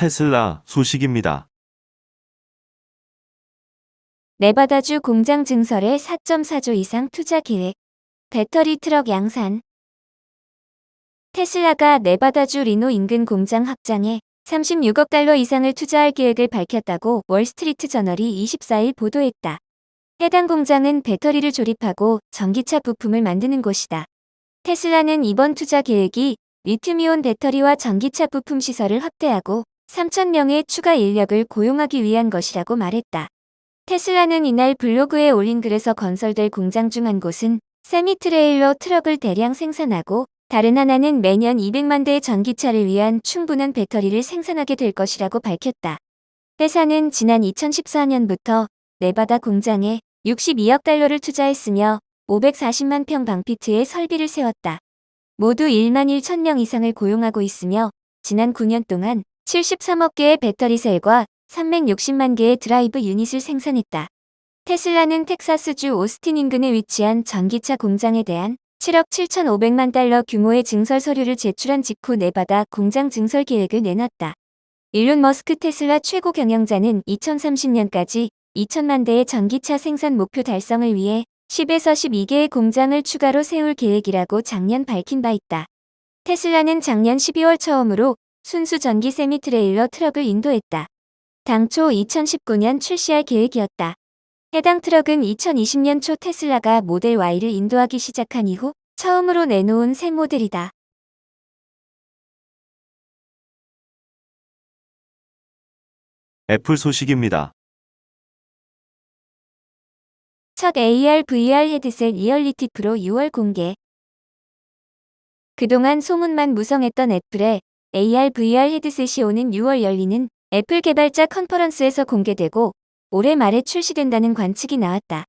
테슬라 소식입니다. 네바다주 공장 증설에 4.4조 이상 투자 계획. 배터리 트럭 양산. 테슬라가 네바다주 리노 인근 공장 확장에 36억 달러 이상을 투자할 계획을 밝혔다고 월스트리트 저널이 24일 보도했다. 해당 공장은 배터리를 조립하고 전기차 부품을 만드는 곳이다. 테슬라는 이번 투자 계획이 리튬이온 배터리와 전기차 부품 시설을 확대하고 3,000명의 추가 인력을 고용하기 위한 것이라고 말했다. 테슬라는 이날 블로그에 올린 글에서 건설될 공장 중 한 곳은 세미 트레일러 트럭을 대량 생산하고 다른 하나는 매년 200만 대의 전기차를 위한 충분한 배터리를 생산하게 될 것이라고 밝혔다. 회사는 지난 2014년부터 네바다 공장에 62억 달러를 투자했으며 540만 평 방피트의 설비를 세웠다. 모두 1만 1천 명 이상을 고용하고 있으며 지난 9년 동안 73억 개의 배터리 셀과 360만 개의 드라이브 유닛을 생산했다. 테슬라는 텍사스주 오스틴 인근에 위치한 전기차 공장에 대한 7억 7,500만 달러 규모의 증설 서류를 제출한 직후 네바다 공장 증설 계획을 내놨다. 일론 머스크 테슬라 최고 경영자는 2030년까지 2천만 대의 전기차 생산 목표 달성을 위해 10에서 12개의 공장을 추가로 세울 계획이라고 작년 밝힌 바 있다. 테슬라는 작년 12월 처음으로 순수 전기 세미 트레일러 트럭을 인도했다. 당초 2019년 출시할 계획이었다. 해당 트럭은 2020년 초 테슬라가 모델 Y를 인도하기 시작한 이후 처음으로 내놓은 새 모델이다. 애플 소식입니다. 첫 AR VR 헤드셋 리얼리티 프로 6월 공개. 그동안 소문만 무성했던 애플의 AR VR 헤드셋이 오는 6월 열리는 애플 개발자 컨퍼런스에서 공개되고 올해 말에 출시된다는 관측이 나왔다.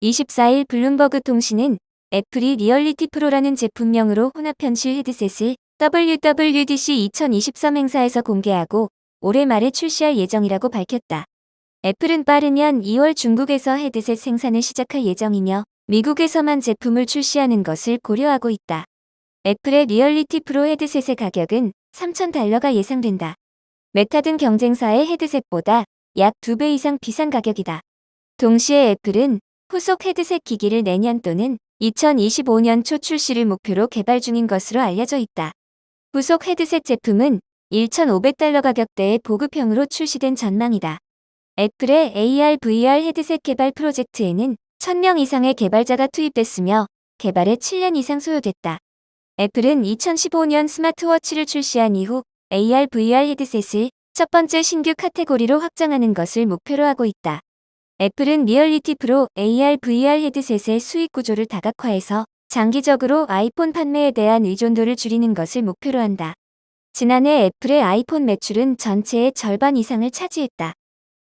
24일 블룸버그 통신은 애플이 리얼리티 프로라는 제품명으로 혼합현실 헤드셋을 WWDC 2023 행사에서 공개하고 올해 말에 출시할 예정이라고 밝혔다. 애플은 빠르면 2월 중국에서 헤드셋 생산을 시작할 예정이며 미국에서만 제품을 출시하는 것을 고려하고 있다. 애플의 리얼리티 프로 헤드셋의 가격은 3,000달러가 예상된다. 메타 등 경쟁사의 헤드셋보다 약 2배 이상 비싼 가격이다. 동시에 애플은 후속 헤드셋 기기를 내년 또는 2025년 초 출시를 목표로 개발 중인 것으로 알려져 있다. 후속 헤드셋 제품은 1,500달러 가격대의 보급형으로 출시된 전망이다. 애플의 AR VR 헤드셋 개발 프로젝트에는 1000명 이상의 개발자가 투입됐으며 개발에 7년 이상 소요됐다. 애플은 2015년 스마트워치를 출시한 이후 AR VR 헤드셋을 첫 번째 신규 카테고리로 확장하는 것을 목표로 하고 있다. 애플은 리얼리티 프로 AR VR 헤드셋의 수익 구조를 다각화해서 장기적으로 아이폰 판매에 대한 의존도를 줄이는 것을 목표로 한다. 지난해 애플의 아이폰 매출은 전체의 절반 이상을 차지했다.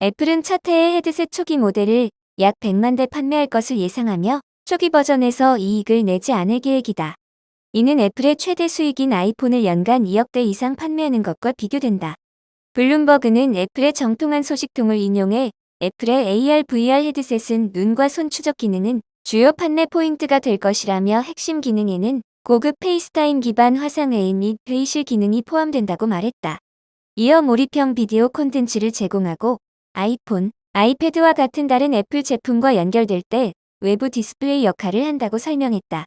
애플은 첫 해의 헤드셋 초기 모델을 약 100만 대 판매할 것을 예상하며 초기 버전에서 이익을 내지 않을 계획이다. 이는 애플의 최대 수익인 아이폰을 연간 2억 대 이상 판매하는 것과 비교된다. 블룸버그는 애플의 정통한 소식통을 인용해 애플의 AR VR 헤드셋은 눈과 손 추적 기능은 주요 판매 포인트가 될 것이라며 핵심 기능에는 고급 페이스타임 기반 화상회의 및 회의실 기능이 포함된다고 말했다. 이어 몰입형 비디오 콘텐츠를 제공하고 아이폰, 아이패드와 같은 다른 애플 제품과 연결될 때 외부 디스플레이 역할을 한다고 설명했다.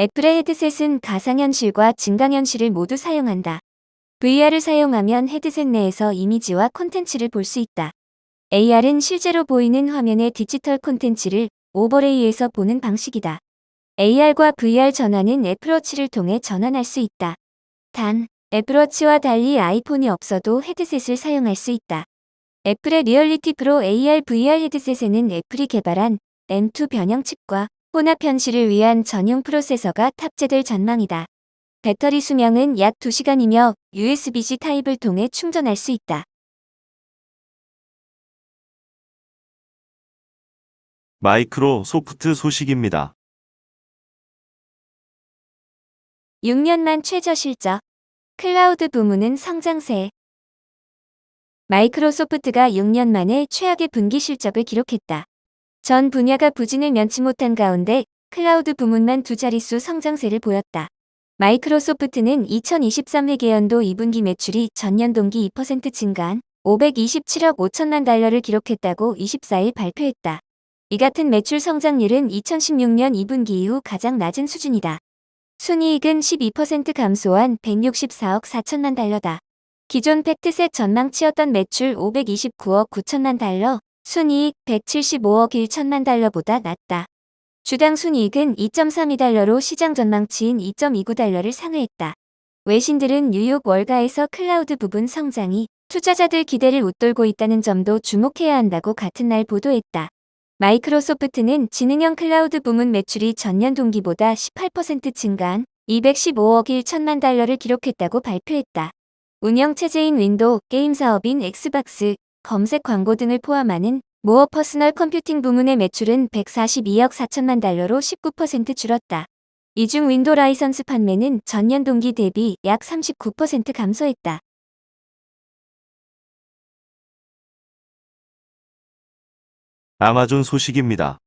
애플의 헤드셋은 가상현실과 증강현실을 모두 사용한다. VR을 사용하면 헤드셋 내에서 이미지와 콘텐츠를 볼 수 있다. AR은 실제로 보이는 화면의 디지털 콘텐츠를 오버레이에서 보는 방식이다. AR과 VR 전환은 애플워치를 통해 전환할 수 있다. 단, 애플워치와 달리 아이폰이 없어도 헤드셋을 사용할 수 있다. 애플의 리얼리티 프로 AR VR 헤드셋에는 애플이 개발한 M2 변형 칩과 혼합 현실을 위한 전용 프로세서가 탑재될 전망이다. 배터리 수명은 약 2시간이며 USB-C 타입을 통해 충전할 수 있다. 마이크로 소프트 소식입니다. 6년만 최저 실적. 클라우드 부문은 성장세. 마이크로소프트가 6년 만에 최악의 분기 실적을 기록했다. 전 분야가 부진을 면치 못한 가운데 클라우드 부문만 두 자릿수 성장세를 보였다. 마이크로소프트는 2023 회계연도 2분기 매출이 전년 동기 2% 증가한 527억 5천만 달러를 기록했다고 24일 발표했다. 이 같은 매출 성장률은 2016년 2분기 이후 가장 낮은 수준이다. 순이익은 12% 감소한 164억 4천만 달러다. 기존 팩트셋 전망치였던 매출 529억 9천만 달러, 순이익 175억 1천만 달러보다 낮다. 주당 순이익은 2.32달러로 시장 전망치인 2.29달러를 상회했다. 외신들은 뉴욕 월가에서 클라우드 부분 성장이 투자자들 기대를 웃돌고 있다는 점도 주목해야 한다고 같은 날 보도했다. 마이크로소프트는 지능형 클라우드 부문 매출이 전년 동기보다 18% 증가한 215억 1천만 달러를 기록했다고 발표했다. 운영체제인 윈도우, 게임 사업인 엑스박스, 검색 광고 등을 포함하는 모어 퍼스널 컴퓨팅 부문의 매출은 142억 4천만 달러로 19% 줄었다. 이 중 윈도 라이선스 판매는 전년 동기 대비 약 39% 감소했다. 아마존 소식입니다.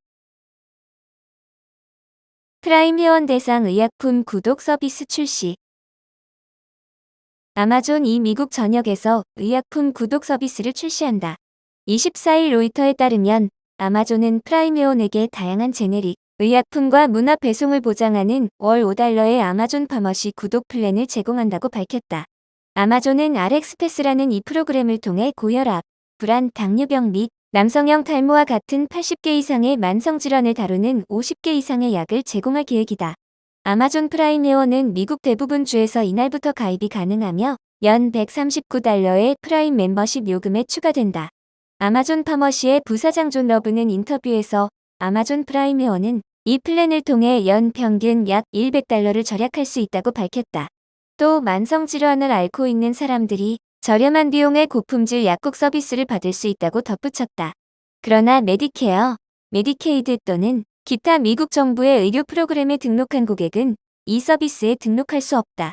프라임 회원 대상 의약품 구독 서비스 출시. 아마존이 미국 전역에서 의약품 구독 서비스를 출시한다. 24일 로이터에 따르면 아마존은 프라임 회원에게 다양한 제네릭, 의약품과 문화 배송을 보장하는 월 5달러의 아마존 파머시 구독 플랜을 제공한다고 밝혔다. 아마존은 Rx패스라는 이 프로그램을 통해 고혈압, 불안, 당뇨병 및 남성형 탈모와 같은 80개 이상의 만성 질환을 다루는 50개 이상의 약을 제공할 계획이다. 아마존 프라임 회원은 미국 대부분 주에서 이날부터 가입이 가능하며 연 139달러의 프라임 멤버십 요금에 추가된다. 아마존 파머시의 부사장 존 러브는 인터뷰에서 아마존 프라임 회원은 이 플랜을 통해 연 평균 약 100달러를 절약할 수 있다고 밝혔다. 또 만성질환을 앓고 있는 사람들이 저렴한 비용의 고품질 약국 서비스를 받을 수 있다고 덧붙였다. 그러나 메디케어, 메디케이드 또는 기타 미국 정부의 의료 프로그램에 등록한 고객은 이 서비스에 등록할 수 없다.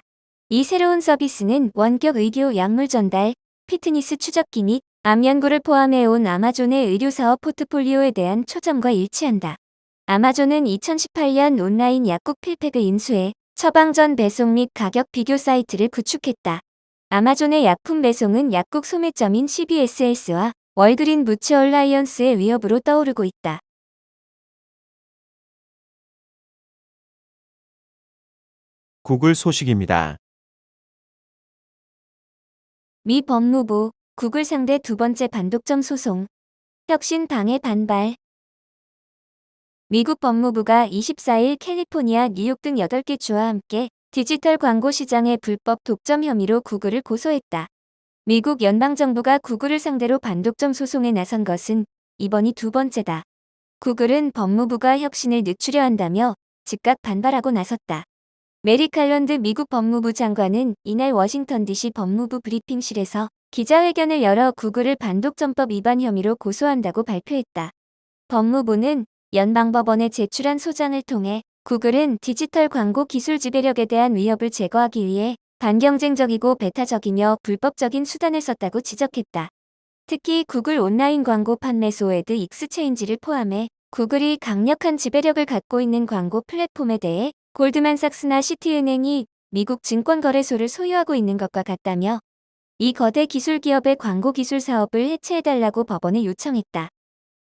이 새로운 서비스는 원격 의료 약물 전달, 피트니스 추적기 및 암 연구를 포함해온 아마존의 의료사업 포트폴리오에 대한 초점과 일치한다. 아마존은 2018년 온라인 약국 필팩을 인수해 처방 전 배송 및 가격 비교 사이트를 구축했다. 아마존의 약품 배송은 약국 소매점인 CBSLS와 월그린 무츠얼라이언스의 위협으로 떠오르고 있다. 구글 소식입니다. 미 법무부 구글 상대 두 번째 반독점 소송 혁신 방해 반발 미국 법무부가 24일 캘리포니아, 뉴욕 등 8개 주와 함께 디지털 광고 시장의 불법 독점 혐의로 구글을 고소했다. 미국 연방정부가 구글을 상대로 반독점 소송에 나선 것은 이번이 두 번째다. 구글은 법무부가 혁신을 늦추려 한다며 즉각 반발하고 나섰다. 메리 칼런드 미국 법무부 장관은 이날 워싱턴 DC 법무부 브리핑실에서 기자회견을 열어 구글을 반독점법 위반 혐의로 고소한다고 발표했다. 법무부는 연방법원에 제출한 소장을 통해 구글은 디지털 광고 기술 지배력에 대한 위협을 제거하기 위해 반경쟁적이고 배타적이며 불법적인 수단을 썼다고 지적했다. 특히 구글 온라인 광고 판매소 에드 익스체인지를 포함해 구글이 강력한 지배력을 갖고 있는 광고 플랫폼에 대해 골드만삭스나 시티은행이 미국 증권거래소를 소유하고 있는 것과 같다며 이 거대 기술 기업의 광고 기술 사업을 해체해달라고 법원에 요청했다.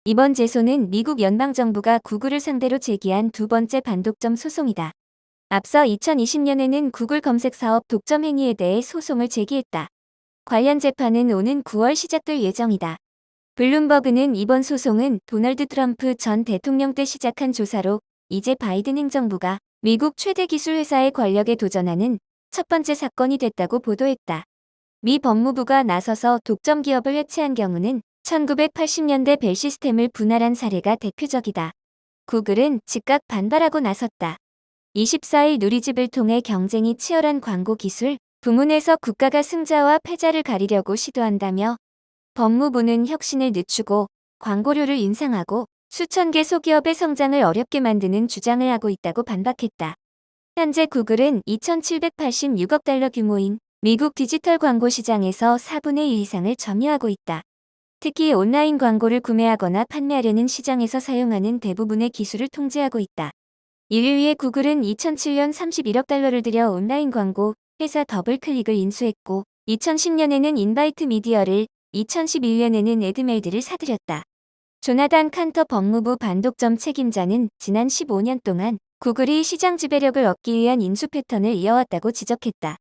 이번 제소는 미국 연방정부가 구글을 상대로 제기한 두 번째 반독점 소송이다. 앞서 2020년에는 구글 검색 사업 독점 행위에 대해 소송을 제기했다. 관련 재판은 오는 9월 시작될 예정이다. 블룸버그는 이번 소송은 도널드 트럼프 전 대통령 때 시작한 조사로 이제 바이든 행정부가 미국 최대 기술 회사의 권력에 도전하는 첫 번째 사건이 됐다고 보도했다. 미 법무부가 나서서 독점 기업을 해체한 경우는 1980년대 벨 시스템을 분할한 사례가 대표적이다. 구글은 즉각 반발하고 나섰다. 24일 누리집을 통해 경쟁이 치열한 광고 기술 부문에서 국가가 승자와 패자를 가리려고 시도한다며 법무부는 혁신을 늦추고 광고료를 인상하고 수천 개 소기업의 성장을 어렵게 만드는 주장을 하고 있다고 반박했다. 현재 구글은 2,786억 달러 규모인 미국 디지털 광고 시장에서 4분의 1 이상을 점유하고 있다. 특히 온라인 광고를 구매하거나 판매하려는 시장에서 사용하는 대부분의 기술을 통제하고 있다. 이를 위해 구글은 2007년 31억 달러를 들여 온라인 광고 회사 더블클릭을 인수했고 2010년에는 인바이트 미디어를 2011년에는 에드멜드를 사들였다. 조나단 칸터 법무부 반독점 책임자는 지난 15년 동안 구글이 시장 지배력을 얻기 위한 인수 패턴을 이어왔다고 지적했다.